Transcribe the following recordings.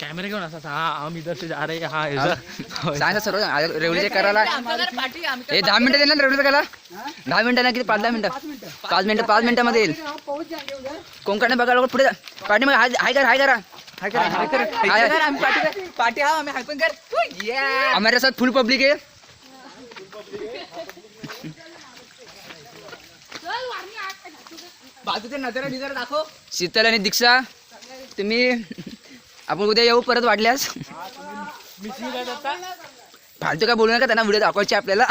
Camera घेऊन असा हा आम्ही इधर से जा रे हा ऐसा. सांगा सर्व रेवडीचे करायला हे दहा मिनिटं देणार रेवडीचं करायला? दहा मिनिटं ना किती? पाच दहा मिनिटं. पाच मिनिटं. पाच मिनिटामध्ये येईल. कोंकण बघायला पुढे जा. पाठीमागे हाय हाय करा हाय करा. हाय करा हाय करा. हाय- हा आम्ही हायपन कर. हमारे साथ फुल पब्लिक है बाजूचे नज़र डिझर दाखव. शीतल आणि दीक्षा तुम्ही आपण उद्या येऊ परत वाटल्यास फालतू काय बोलू नका त्यांना व्हिडिओ दाखवायचे आपल्याला.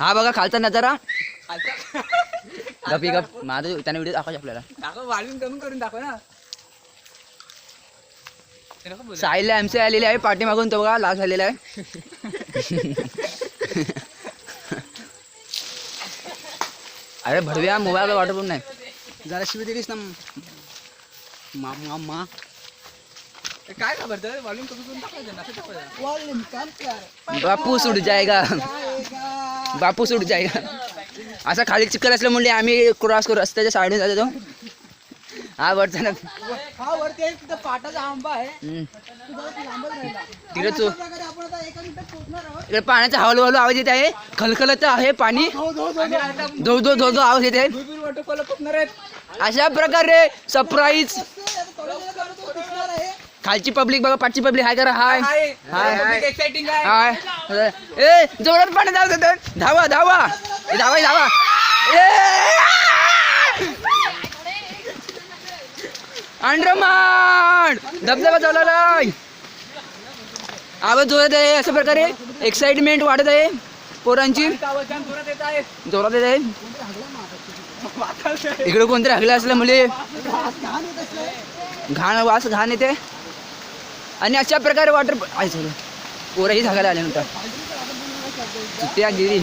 हा बघा खालचा नजारा. गपी गप. माझं त्यांना व्हिडिओ दाखवायचे आपल्याला. करून दाखव ना. साहिल एमसी आलेले आहे पाठीमागून तो बघा लाल झालेला आहे. अरे भडव्या मोबाईल वाटत पण नाही. जरा शिवी दिलीस ना. मा मा काय खबर वॉल्यूम कमी करून टाकायचं ना असं टाकायचं. बापू सुट जाएगा बापू सुट जाएगा असा खाली चिखल असल्यामुळे आम्ही क्रॉस करू. रस्त्याच्या साईडून जातो तो. हा वरचा हा वरती पाटाचा आंबा आहे. तिकडे चो इकडे पाण्याचा हळू हळू आवाज येत आहे. खलखलत आहे पाणी. धो धो धो धो आवाज येत आहे. अशा प्रकारे सरप्राईज खालची पब्लिक बघा पाठची पब्लिक हाय करा हाय हाय हाय, ए जोरात पाणी धाव देतो धावा धावा. धावा धावा. अंडरमान! धबधबा चालवलाय आवाज जोरात आहे अशा प्रकारे एक्साइटमेंट वाढत आहे पोरांची. जोरात येत आहे. इकडे कोणतरी हगले असल्यामुळे घाण वास घाण येते. आणि अशा प्रकारे वॉटर पोराही झागायला आले नव्हता त्या गिरी